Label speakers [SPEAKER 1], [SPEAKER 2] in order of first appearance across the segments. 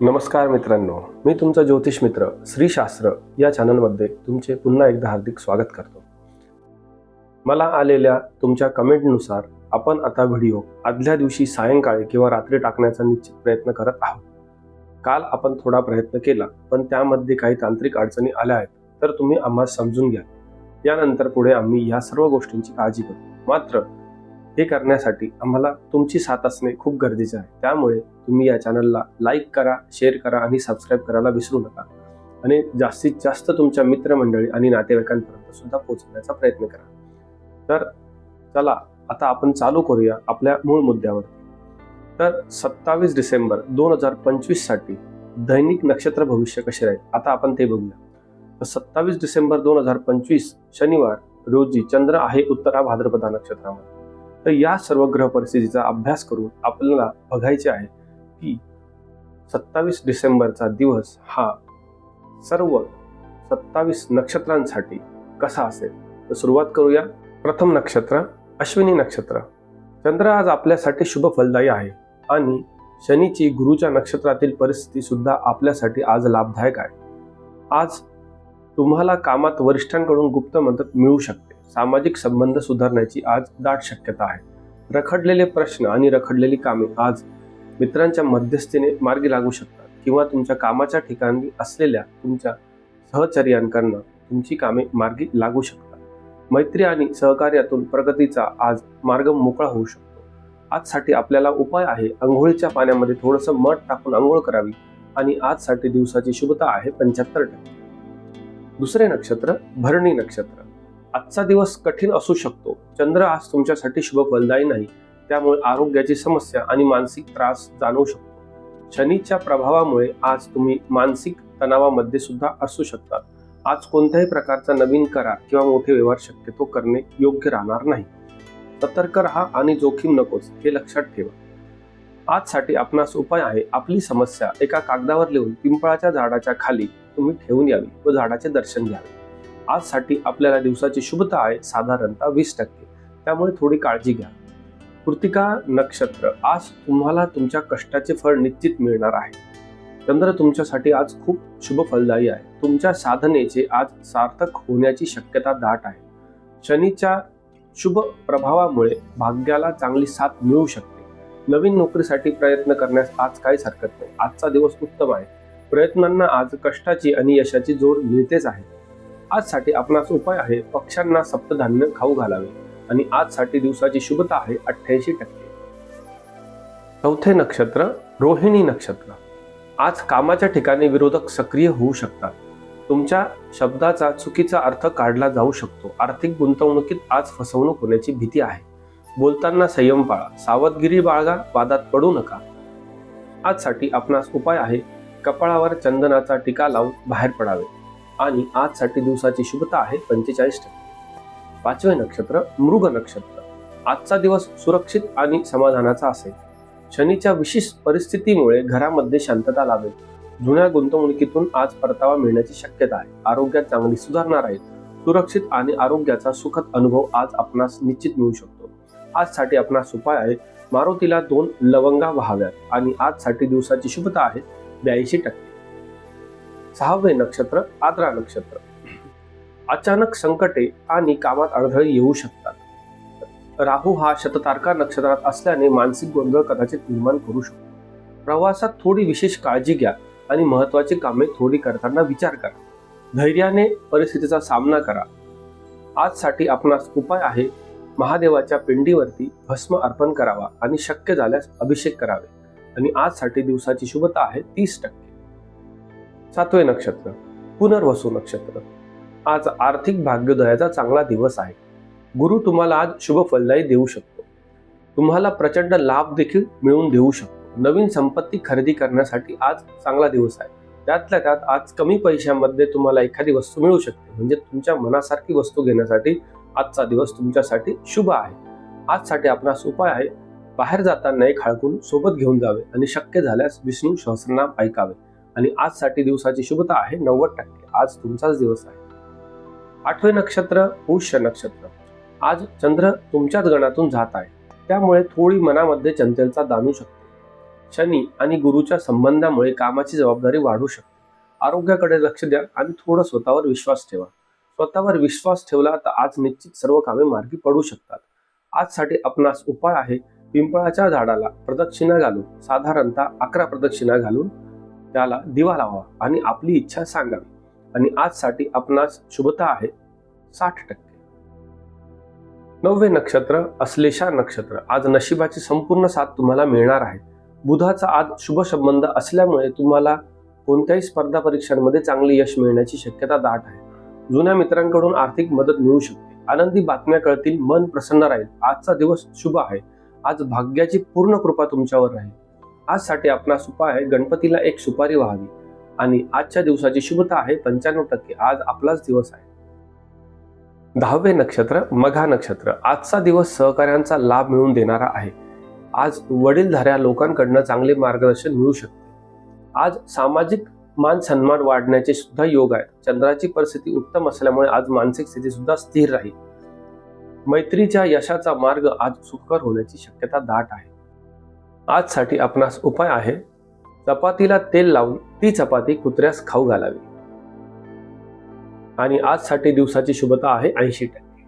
[SPEAKER 1] नमस्कार मित्रांनो मी तुमचा ज्योतिष मित्र श्रीशास्त्र या चॅनलमध्ये तुमचे पुन्हा एकदा हार्दिक स्वागत करतो. मला आलेल्या तुमच्या कमेंटनुसार आपण आता व्हिडिओ आदल्या दिवशी सायंकाळी किंवा रात्री टाकण्याचा निश्चित प्रयत्न करत आहोत. काल आपण थोडा प्रयत्न केला पण त्यामध्ये काही तांत्रिक अडचणी आल्या आहेत तर तुम्ही आम्हाला समजून घ्या. यानंतर पुढे आम्ही या सर्व गोष्टींची काळजी करू. मात्र हे करण्यासाठी आम्हाला तुमची साथ असणे खूप गरजेचे आहे. त्यामुळे तुम्ही या चॅनलला लाईक करा शेअर करा आणि सबस्क्राईब करायला विसरू नका. आणि जास्तीत जास्त तुमच्या मित्रमंडळी आणि नातेवाईकांपर्यंत सुद्धा पोहोचण्याचा प्रयत्न करा. तर चला आता आपण चालू करूया आपल्या मूळ मुद्द्यावर तर सत्तावीस डिसेंबर दोन हजार पंचवीससाठी दैनिक नक्षत्र भविष्य कसे राहील? आता आपण ते बघूया. तर सत्तावीस डिसेंबर दोन हजार पंचवीस शनिवार रोजी चंद्र आहे उत्तरा भाद्रपदा नक्षत्रामध्ये. तर या सर्व ग्रह परिस्थितीचा अभ्यास करून आपल्याला बघायचे आहे की सत्तावीस डिसेंबरचा दिवस हा सर्व सत्तावीस नक्षत्रांसाठी कसा असेल? तर सुरुवात करूया. प्रथम नक्षत्र अश्विनी नक्षत्र. चंद्र आज आपल्यासाठी शुभ फलदायी आहे आणि शनीची गुरुच्या नक्षत्रातील परिस्थिती सुद्धा आपल्यासाठी आज लाभदायक आहे. आज तुम्हाला कामात वरिष्ठांकडून गुप्त मदत मिळू शकते. सामाजिक संबंध सुधारण्याची आज दाट शक्यता आहे. रखडलेले प्रश्न आणि रखडलेली कामे आज मित्रांच्या मध्यस्थीने मार्गी लागू शकतात किंवा तुमच्या कामाच्या ठिकाणी असलेल्या तुमच्या सहचर्यांकडनं तुमची कामे मार्गी लागू शकतात. मैत्री आणि सहकार्यातून प्रगतीचा आज मार्ग मोकळा होऊ शकतो. आजसाठी आपल्याला उपाय आहे आंघोळीच्या पाण्यामध्ये थोडंसं मध टाकून आंघोळ करावी आणि आजसाठी दिवसाची शुभता आहे पंच्याहत्तर टक्के. दुसरे नक्षत्र भरणी नक्षत्र. आजचा दिवस कठीण असू शकतो. चंद्र आज तुमच्यासाठी शुभ फलदायी नाही त्यामुळे आरोग्याची समस्या आणि मानसिक त्रास जाणवू शकतो. शनीच्या प्रभावामुळे आज तुम्ही मानसिक तणावामध्ये सुद्धा असू शकतात आज कोणत्याही प्रकारचा नवीन करार किंवा मोठे व्यवहार शक्यतो करणे योग्य राहणार नाही. सतर्क राहा आणि जोखीम नकोच हे लक्षात ठेवा. आजसाठी आपणास उपाय आहे आपली समस्या एका कागदावर लिहून पिंपळाच्या झाडाच्या खाली तुम्ही ठेवून यावी व झाडाचे दर्शन घ्यावे. आजसाठी आपल्याला दिवसाची शुभता आहे साधारणतः वीस टक्के. त्यामुळे थोडी काळजी घ्या. कृतिका नक्षत्र आज तुम्हाला तुमच्या कष्टाचे फळ निश्चित मिळणार आहे. चंद्र तुमच्यासाठी आज खूप शुभ फलदायी आहे. तुमच्या साधनेचे आज सार्थक होण्याची शक्यता दाट आहे. शनीच्या शुभ प्रभावामुळे भाग्याला चांगली साथ मिळू शकते. नवीन नोकरीसाठी प्रयत्न करण्यास आज काहीच हरकत नाही. आजचा दिवस उत्तम आहे. प्रयत्नांना आज कष्टाची आणि यशाची जोड मिळतेच आहे. आजसाठी आपणास उपाय आहे पक्ष्यांना सप्तधान्य खाऊ घालावे. आणि आजसाठी दिवसाची शुभता आहे अठ्ठ्याऐंशी टक्के. चौथे नक्षत्र रोहिणी नक्षत्र. आज कामाच्या ठिकाणी विरोधक सक्रिय होऊ शकतात. तुमच्या शब्दाचा चुकीचा अर्थ काढला जाऊ शकतो. आर्थिक गुंतवणुकीत आज फसवणूक होण्याची भीती आहे. बोलताना संयम पाळा. सावधगिरी बाळगा. वादात पडू नका. आजसाठी आपणास उपाय आहे कपाळावर चंदनाचा टीका लावून बाहेर पडावे. आणि आजसाठी दिवसाची शुभता आहे पंचेचाळीस टक्के. पाचवे नक्षत्र मृग नक्षत्र. आजचा दिवस सुरक्षित आणि समाधानाचा असेल. शनीच्या विशेष परिस्थितीमुळे घरामध्ये शांतता लाभेल. जुन्या गुंतवणुकीतून आज परतावा मिळण्याची शक्यता आहे. आरोग्यात चांगली सुधारणार राहील. सुरक्षित आणि आरोग्याचा सुखद अनुभव आज आपणास निश्चित मिळू शकतो. आजसाठी आपणास उपाय आहे मारुतीला दोन लवंगा व्हाव्यात आणि आजसाठी दिवसाची शुभता आहे ब्याऐंशी टक्के. सहावे नक्षत्र आद्रा नक्षत्र. अचानक संकटे आणि कामात अडथळे येऊ शकतात. राहू हा शततारका नक्षत्रात असल्याने मानसिक गोंधळ कदाचित निर्माण करू शकतो. प्रवासात थोडी विशेष काळजी घ्या आणि महत्वाची कामे थोडी करताना विचार करा. धैर्याने परिस्थितीचा सामना करा. आजसाठी आपणास उपाय आहे महादेवाच्या पिंडीवरती भस्म अर्पण करावा आणि शक्य झाल्यास अभिषेक करावे. आणि आजसाठी दिवसाची शुभता आहे तीस टक्के. सातवे नक्षत्र पुनर्वसू नक्षत्र. आज आर्थिक भाग्योदयाचा चांगला दिवस आहे. गुरु तुम्हाला आज शुभ फलदायी देऊ शकतो. तुम्हाला प्रचंड लाभ देखील मिळवून देऊ शकतो. नवीन संपत्ती खरेदी करण्यासाठी आज चांगला दिवस आहे. त्यातल्या त्यात आज कमी पैशामध्ये तुम्हाला एखादी वस्तू मिळू शकते. म्हणजे तुमच्या मनासारखी वस्तू घेण्यासाठी आजचा दिवस तुमच्यासाठी शुभ आहे. आजसाठी आपणास उपाय आहे. बाहेर जाताना एक हळकून सोबत घेऊन जावे आणि शक्य झाल्यास विष्णू सहस्रनाम ऐकावे. आणि आजसाठी दिवसाची शुभता आहे नव्वद टक्के. आज तुमचाच दिवस आहे. आठवे नक्षत्र पुष्य नक्षत्र. आज चंद्र तुमच्याच गणातून जात आहे. त्यामुळे थोडी मनामध्ये चंचलता जाणू शकते. शनी आणि गुरुच्या संबंधामुळे कामाची जबाबदारी वाढू शकते. आरोग्याकडे लक्ष द्या आणि थोडं स्वतःवर विश्वास ठेवा. स्वतःवर विश्वास ठेवला तर आज निश्चित सर्व कामे मार्गी पडू शकतात. आजसाठी आपणास उपाय आहे. पिंपळाच्या झाडाला प्रदक्षिणा घालून साधारणतः अकरा प्रदक्षिणा घालून त्याला दिवा लावा आणि आपली इच्छा सांगावी. आणि आजसाठी आपणास शुभता आहे साठ टक्के. नववे नक्षत्र अश्लेषा नक्षत्र. आज नशिबाची संपूर्ण साथ तुम्हाला मिळणार आहे. बुधाचा आज शुभ संबंध असल्यामुळे तुम्हाला कोणत्याही स्पर्धा परीक्षांमध्ये चांगले यश मिळण्याची शक्यता दाट आहे. जुन्या मित्रांकडून आर्थिक मदत मिळू शकते. आनंदी बातम्या कळतील मन प्रसन्न राहील. आजचा दिवस शुभ आहे. आज भाग्याची पूर्ण कृपा तुमच्यावर राहील. आजसाठी आपणास उपाय आहे गणपतीला एक सुपारी व्हावी. आणि आजच्या दिवसाची शुभता आहे पंच्याण्णव टक्के. आज आपलाच दिवस आहे. दहावे नक्षत्र मघा नक्षत्र. आजचा दिवस सहकार्यांचा लाभ मिळवून देणारा आहे. आज वडीलधाऱ्या लोकांकडनं चांगले मार्गदर्शन मिळू शकते. आज सामाजिक मान सन्मान वाढण्याचे सुद्धा योग आहेत. चंद्राची परिस्थिती उत्तम असल्यामुळे आज मानसिक स्थिती सुद्धा स्थिर राहील. मैत्रीच्या यशाचा मार्ग आज सुखकर होण्याची शक्यता दाट आहे. आजसाठी आपणास उपाय आहे. चपातीला तेल लावून ती चपाती कुत्र्यास खाऊ घालावी. आणि आजसाठी दिवसाची शुभता आहे ऐंशी टक्के.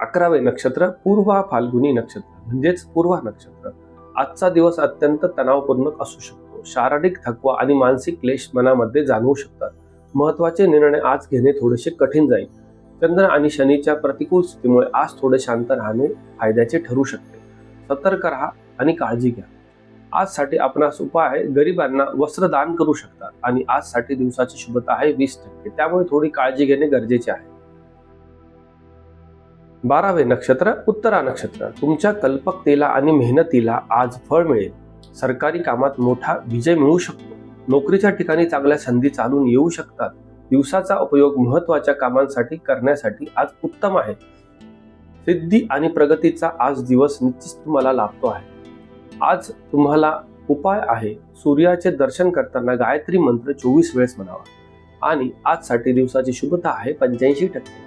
[SPEAKER 1] अकरावे नक्षत्र पूर्वा फाल्गुनी नक्षत्र म्हणजेच पूर्वा नक्षत्र. आजचा दिवस अत्यंत तणावपूर्ण असू शकतो. शारीरिक थकवा आणि मानसिक क्लेश मनामध्ये जाणवू शकतात. महत्त्वाचे निर्णय आज घेणे थोडेसे कठीण जाईल. चंद्र आणि शनीच्या प्रतिकूल स्थितीमुळे आज थोडे शांत राहणे फायद्याचे ठरू शकते. सतर्क राहा आणि काळजी घ्या. आजसाठी आपणास उपाय आहे गरिबांना वस्त्रदान करू शकतात आणि आजसाठी दिवसाची शुभता आहे वीस टक्के. त्यामुळे थोडी काळजी घेणे गरजेचे आहे. बारावे नक्षत्र उत्तरा नक्षत्र. तुमच्या कल्पकतेला आणि मेहनतीला आज फळ मिळेल. सरकारी कामात मोठा विजय मिळू शकतो. नोकरीच्या ठिकाणी चांगल्या संधी चालून येऊ शकतात. दिवसाचा उपयोग महत्त्वाच्या कामांसाठी करण्यासाठी आज उत्तम आहे. सिद्धी आणि प्रगतीचा आज दिवस निश्चित तुम्हाला लाभतो आहे. आज तुम्हाला उपाय आहे सूर्याचे दर्शन करताना गायत्री मंत्र चोवीस वेळेस म्हणावा. आणि आजसाठी दिवसाची शुभता आहे पंच्याऐंशी टक्के.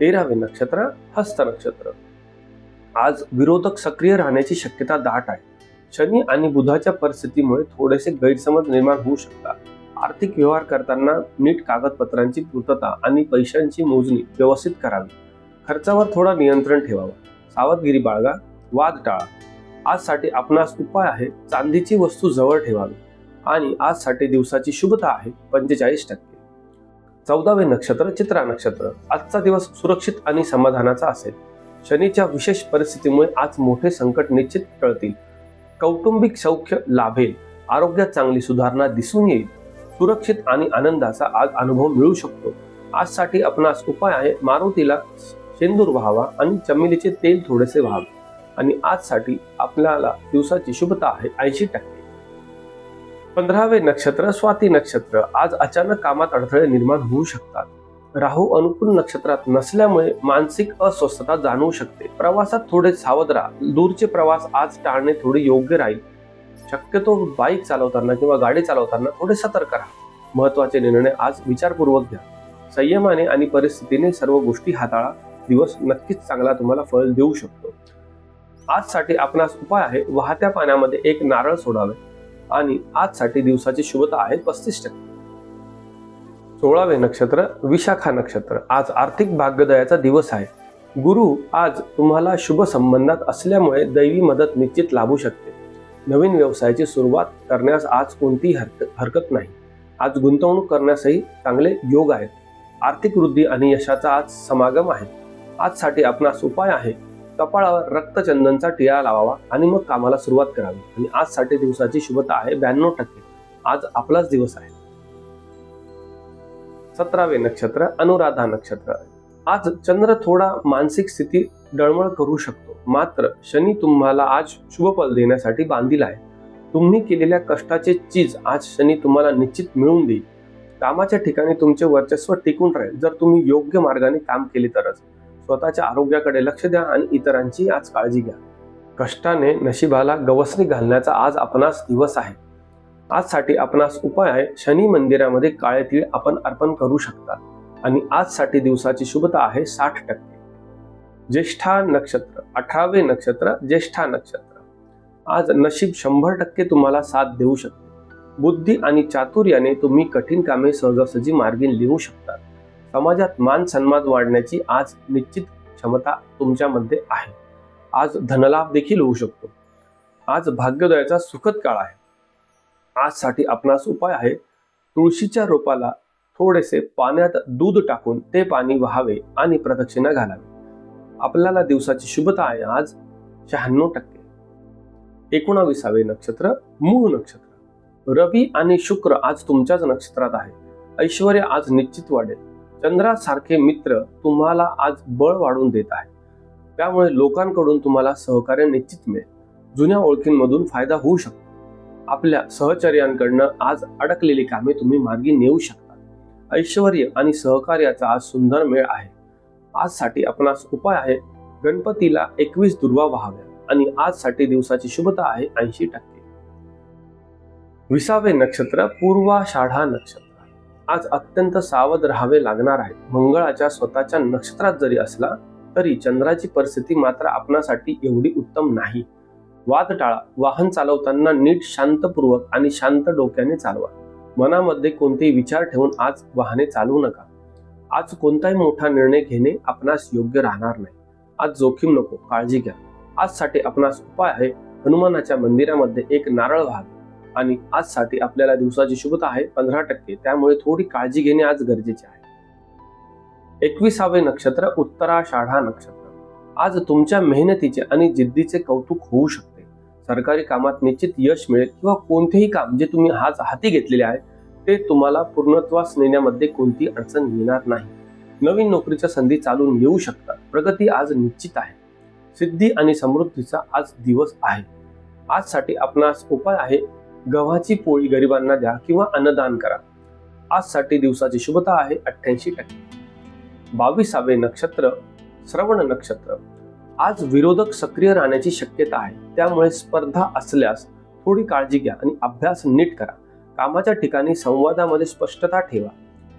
[SPEAKER 1] तेरावे नक्षत्र हस्त नक्षत्र. आज विरोधक सक्रिय राहण्याची शक्यता दाट आहे. शनी आणि बुधाच्या परिस्थितीमुळे थोडेसे गैरसमज निर्माण होऊ शकतात. आर्थिक व्यवहार करताना नीट कागदपत्रांची पूर्तता आणि पैशांची मोजणी व्यवस्थित करावी. खर्चावर थोडा नियंत्रण ठेवावं. सावधगिरी बाळगा वाद टाळा. आजसाठी आपणास उपाय आहे चांदीची वस्तू जवळ ठेवावी. आणि आजसाठी दिवसाची शुभता आहे पंचेचाळीस टक्के. चौदावे नक्षत्र चित्रा नक्षत्र. आजचा दिवस सुरक्षित आणि समाधानाचा असेल. शनीच्या विशेष परिस्थितीमुळे आज मोठे संकट निश्चित टळतील. कौटुंबिक सौख्य लाभेल. आरोग्यात चांगली सुधारणा दिसून येईल. सुरक्षित आणि आनंदाचा आज अनुभव मिळू शकतो. आजसाठी आपणास उपाय आहे मारुतीला शेंदूर व्हावा आणि चमेलीचे तेल थोडेसे व्हावे. आणि आजसाठी आपल्याला दिवसाची शुभता आहे ऐंशी टक्के. पंधरावे नक्षत्र स्वाती नक्षत्र. आज अचानक कामात अडथळे निर्माण होऊ शकतात. राहू अनुकूल नक्षत्रात नसल्यामुळे मानसिक अस्वस्थता जाणवू शकते. प्रवासात थोडे सावध राहा. दूरचे प्रवास आज टाळणे थोडे योग्य राहील. शक्यतो बाईक चालवताना किंवा गाडी चालवताना थोडे सतर्क राहा. महत्त्वाचे निर्णय आज विचारपूर्वक घ्या. संयमाने आणि परिस्थितीने सर्व गोष्टी हाताळा. दिवस नक्कीच चांगला तुम्हाला फळ देऊ शकतो. आजसाठी आपणास उपाय आहे वाहत्या पाण्यामध्ये एक नारळ सोडावे आणि आजसाठी दिवसाची शुभता आहे पस्तीस टक्के. सोळावे नक्षत्र विशाखा नक्षत्र. आज आर्थिक भाग्यदयाचा दिवस आहे. गुरु आज तुम्हाला शुभ संबंधात असल्यामुळे दैवी मदत निश्चित लाभू शकते. नवीन व्यवसायाची सुरुवात करण्यास आज कोणतीही हरक हरकत नाही. आज गुंतवणूक करण्यासही चांगले योग आहेत. आर्थिक वृद्धी आणि यशाचा आज समागम आहे. आजसाठी आपणास उपाय आहे. कपाळावर रक्तचंदनचा टिळा लावावा आणि मग कामाला सुरुवात करावी. आणि आजसाठी दिवसाची शुभता आहे ब्याण्णव टक्के. आज आपलाच दिवस आहे. सतरावे नक्षत्र अनुराधा नक्षत्र. आज चंद्र थोडा मानसिक स्थिती डळमळ करू शकतो. मात्र शनी तुम्हाला आज शुभफल देण्यासाठी बांधील आहे. तुम्ही केलेल्या कष्टाचे चीज आज शनी तुम्हाला निश्चित मिळवून देईल. कामाच्या ठिकाणी तुमचे वर्चस्व टिकून राहील. जर तुम्ही योग्य मार्गाने काम केले तरच. स्वतःच्या आरोग्याकडे लक्ष द्या आणि इतरांची आज काळजी घ्या. कष्टाने नशिबाला गवसणी घालण्याचा आज आपणास दिवस आहे. आजसाठी आपणास उपाय आहे शनी मंदिरामध्ये काळे तीळ आपण अर्पण करू शकता. आणि आजसाठी दिवसाची शुभता आहे साठ टक्के. ज्येष्ठा नक्षत्र अठरावे नक्षत्र ज्येष्ठा नक्षत्र. आज नशीब शंभर टक्के तुम्हाला साथ देऊ शकते. बुद्धी आणि चातुर्याने तुम्ही कठीण कामे सहजासहजी मार्गी लिहू शकता. समाजात मान सन्मान वाढण्याची आज निश्चित क्षमता तुमच्यामध्ये आहे. आज धनलाभ देखील होऊ शकतो. आज भाग्योदयाचा सुखद काळ आहे. आजसाठी आपणास उपाय आहे. तुळशीच्या रोपाला थोडेसे पाण्यात दूध टाकून ते पाणी व्हावे आणि प्रदक्षिणा घालावी. आपल्याला दिवसाची शुभता आहे. आज शहाण्णव टक्के. एकोणाविसावे नक्षत्र मूळ नक्षत्र. रवी आणि शुक्र आज तुमच्याच नक्षत्रात आहे. ऐश्वर आज निश्चित वाढेल. चंद्रासारखे मित्र तुम्हाला आज बळ वाढून देत आहे त्यामुळे लोकांकडून तुम्हाला सहकार्य निश्चित मिळेल. जुन्या ओळखींमधून फायदा होऊ शकतो. आपल्या सहचर्यांकडनं आज अडकलेली कामे तुम्ही मार्गी नेऊ शकता. ऐश्वर आणि सहकार्याचा आज सुंदर मेळ आहे. आजसाठी आपणास उपाय आहे. गणपतीला एकवीस दुर्वा व्हाव्या आणि आजसाठी दिवसाची शुभता आहे ऐंशी टक्के. विसावे नक्षत्र पूर्वाषाढा नक्षत्र. आज अत्यंत सावध राहावे लागणार आहे मंगळाच्या स्वतःच्या नक्षत्रात जरी असला तरी चंद्राची परिस्थिती मात्र आपणासाठी एवढी उत्तम नाही. वाद टाळा. वाहन चालवताना नीट शांतपूर्वक आणि शांत डोक्याने चालवा. मनामध्ये कोणतेही विचार ठेवून आज वाहने चालवू नका. आज कोणताही मोठा निर्णय घेणे आपणास योग्य राहणार नाही. आज जोखीम नको. काळजी घ्या. आजसाठी आपणास उपाय आहे. हनुमानाच्या मंदिरामध्ये एक नारळ व्हावे आणि आजसाठी आपल्याला दिवसाची शुभता आहे पंधरा टक्के. त्यामुळे थोडी काळजी घेणे आज गरजेचे आहे. एकविसावे नक्षत्र उत्तराषाढा नक्षत्र. आज तुमच्या मेहनतीचे आणि जिद्दीचे कौतुक होऊ शकते. सरकारी कामात निश्चित यश मिळेल किंवा कोणतेही काम जे तुम्ही आज हाती घेतलेले आहे ते तुम्हाला पूर्णत्वास नेण्यामध्ये कोणती अडचण येणार नाही. नवीन नोकरीच्या संधी चालून येऊ शकतात. प्रगती आज निश्चित आहे. सिद्धी आणि समृद्धीचा आज दिवस आहे. आजसाठी आपणास उपाय आहे गव्हाची पोळी गरिबांना द्या किंवा अन्नदान करा. आजसाठी दिवसाची शुभता आहे अठ्ठ्याऐंशी टक्के. बावीसावे नक्षत्र श्रवण नक्षत्र. आज विरोधक सक्रिय राहण्याची शक्यता आहे. त्यामुळे स्पर्धा असल्यास थोडी काळजी घ्या आणि अभ्यास नीट करा. कामाच्या ठिकाणी संवादामध्ये स्पष्टता ठेवा.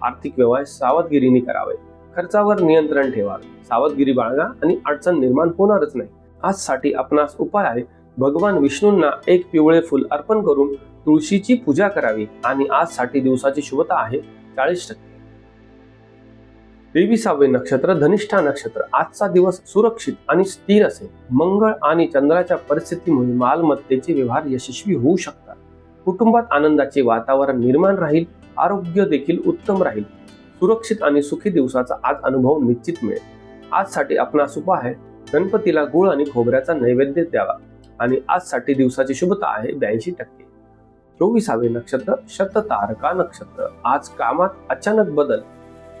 [SPEAKER 1] आर्थिक व्यवहार सावधगिरीने करावे. खर्चावर नियंत्रण ठेवा. सावधगिरी बाळगा आणि अडचण निर्माण होणारच नाही. आजसाठी आपणास उपाय आहे भगवान विष्णूंना एक पिवळे फुल अर्पण करून तुळशीची पूजा करावी आणि आजसाठी दिवसाची शुभता आहे चाळीस टक्के. तेविसावे नक्षत्र धनिष्ठा नक्षत्र. आजचा दिवस सुरक्षित आणि स्थिर असेल. मंगळ आणि चंद्राच्या परिस्थितीमुळे मालमत्तेचे व्यवहार यशस्वी होऊ शकतात. कुटुंबात आनंदाचे वातावरण निर्माण राहील. आरोग्य देखील उत्तम राहील. सुरक्षित आणि सुखी दिवसाचा आज अनुभव निश्चित मिळेल. आजसाठी आपणास उपाय आहे गणपतीला गुळ आणि खोबऱ्याचा नैवेद्य द्यावा. आणि आजसाठी दिवसाची शुभता आहे ब्याऐंशी टक्के. चोवीसावे नक्षत्र शततारका नक्षत्र. आज कामात अचानक बदल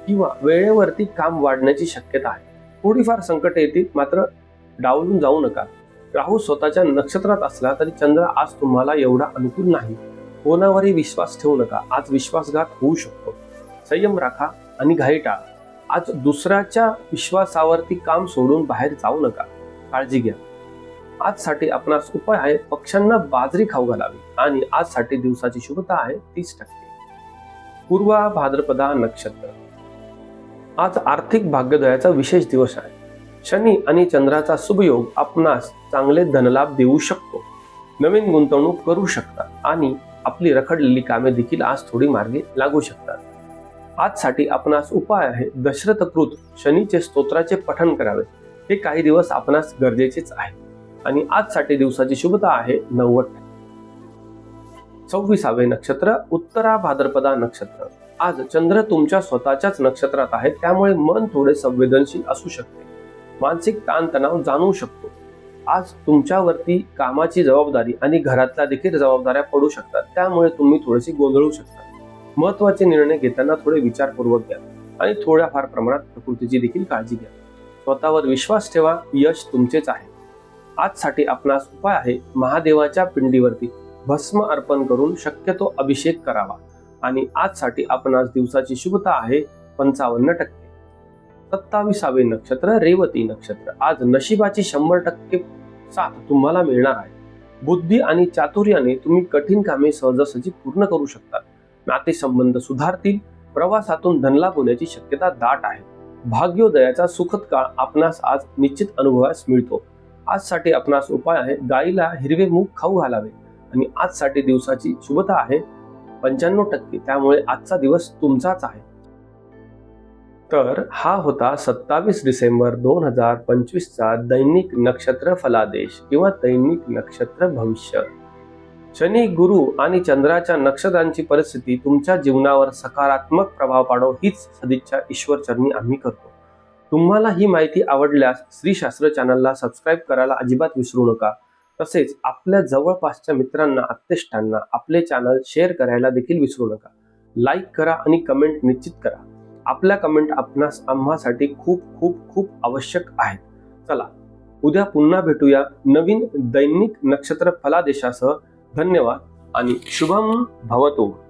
[SPEAKER 1] किंवा वेळेवरती काम वाढण्याची शक्यता आहे. थोडीफार संकट येतील मात्र डावलून जाऊ नका. राहू स्वतःच्या नक्षत्रात असला तरी चंद्र आज तुम्हाला एवढा अनुकूल नाही. कोणावरही विश्वास ठेवू नका. आज विश्वासघात होऊ शकतो. संयम राखा आणि घाई टाळा. आज दुसऱ्याच्या विश्वासावरती काम सोडून बाहेर जाऊ नका. काळजी घ्या. आजसाठी आपणास उपाय आहे पक्ष्यांना बाजरी खाऊ घालावी. आणि आजसाठी दिवसाची शुभता आहे तीस टक्के. पूर्वा भाद्रपदा नक्षत्र. आज आर्थिक भाग्योदयाचा विशेष दिवस आहे. शनी आणि चंद्राचा सुभयोग आपणास चांगले धनलाभ देऊ शकतो. नवीन गुंतवणूक करू शकता आणि आपली रखडलेली कामे देखील आज थोडी मार्गे लागू शकतात. आजसाठी आपणास उपाय आहे दशरथकृत शनीचे स्तोत्राचे पठण करावे. हे काही दिवस आपणास गरजेचेच आहे. आणि आजसाठी दिवसाची शुभता आहे नव्वद. सव्वीसावे नक्षत्र उत्तरा भाद्रपदा नक्षत्र. आज चंद्र तुमच्या स्वतःच्याच नक्षत्रात आहे त्यामुळे मन थोडे संवेदनशील असू शकते. मानसिक ताणतणाव जाणवू शकतो. आज तुमच्यावरती कामाची जबाबदारी आणि घरातल्या देखील जबाबदाऱ्या पडू शकतात त्यामुळे तुम्ही थोडेसे गोंधळू शकता. महत्त्वाचे निर्णय घेताना थोडे विचारपूर्वक घ्या आणि थोड्याफार प्रमाणात प्रकृतीची देखील काळजी घ्या. स्वतःवर विश्वास ठेवा यश तुमचेच आहे. आजसाठी आपणास उपाय आहे महादेवाच्या पिंडीवरती भस्म अर्पण करून शक्यतो अभिषेक करावा. आणि आजसाठी आपणास दिवसाची शुभता आहे पंचावन्न टक्के. सत्ताविसावे नक्षत्र रेवती नक्षत्र. आज नशिबाची शंभर टक्के साथ तुम्हाला मिळणार आहे. बुद्धी आणि चातुर्याने तुम्ही कठीण कामे सहजासहजी पूर्ण करू शकता. नातेसंबंध सुधारतील प्रवासातून धनलाभ होण्याची शक्यता दाट आहे. भाग्योदयाचा सुखद काळ आपणास आज निश्चित अनुभवास मिळतो. आजसाठी आपणास उपाय आहे. गाईला हिरवे मूग खाऊ घालावे. आणि आजसाठी दिवसाची शुभता आहे पंच्याण्णव टक्के. त्यामुळे आजचा दिवस तुमचाच आहे. तर हा होता सत्तावीस डिसेंबर दोन हजार पंचवीसचा दैनिक नक्षत्र फलादेश किंवा दैनिक नक्षत्र भविष्य. शनी गुरु आणि चंद्राच्या नक्षत्रांची परिस्थिती तुमच्या जीवनावर सकारात्मक प्रभाव पाडो हीच सदिच्छा ईश्वर चरणी आम्ही करतो. तुम्हाला ही माहिती आवडल्यास श्री शास्त्र चॅनलला सबस्क्राईब करायला अजिबात विसरू नका. तसेच आपल्या जवळपासच्या मित्रांना आत्तेष्टांना आपले चॅनल शेअर करायला देखील विसरू नका. लाईक करा आणि कमेंट निश्चित करा. आपल्या कमेंट आपणास आम्हासाठी खूप खूप खूप आवश्यक आहेत चला उद्या पुन्हा भेटूया नवीन दैनिक नक्षत्र फलादेशासह. धन्यवाद आणि शुभम भवतो.